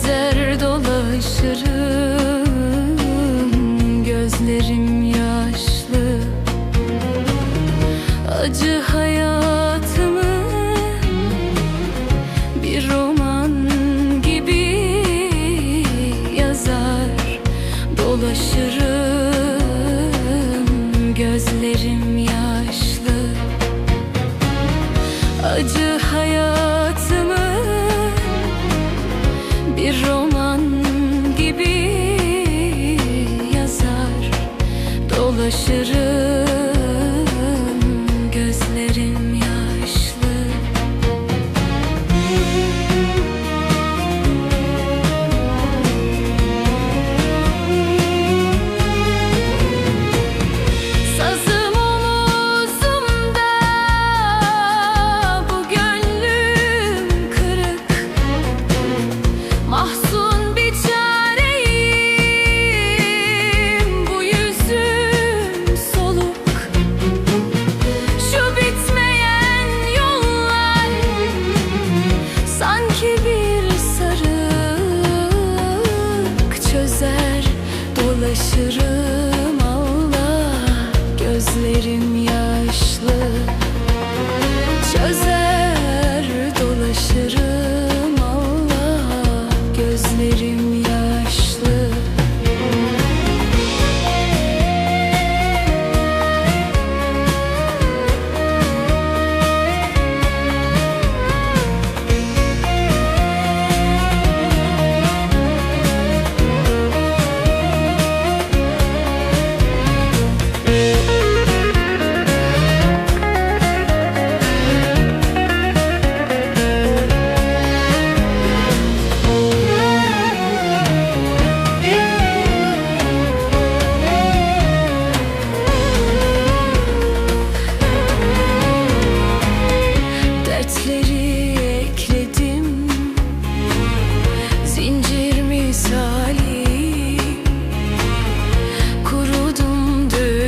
gezer dolaşırım Gözlerim yaşlı. Acı hayatımı Bir roman gibi yazar Dolaşırım. karşılaşırım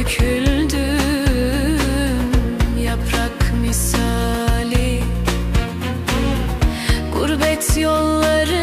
döküldüm yaprak misali. Gurbet yolları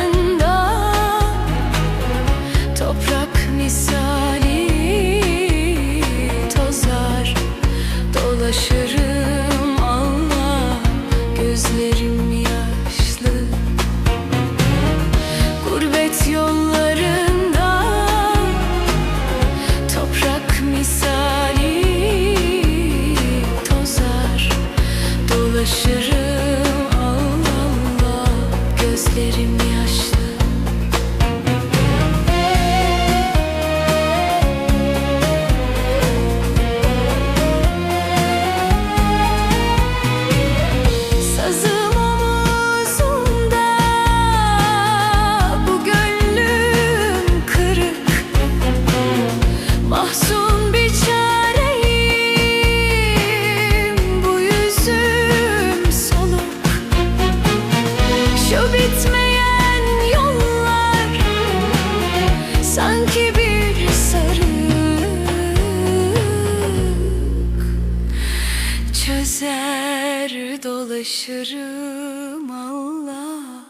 Yaklaşırım Allah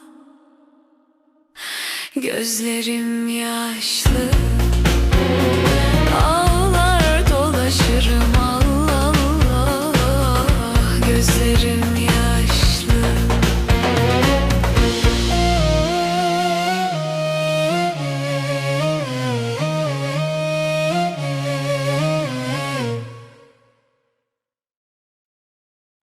Gözlerim yaşlı.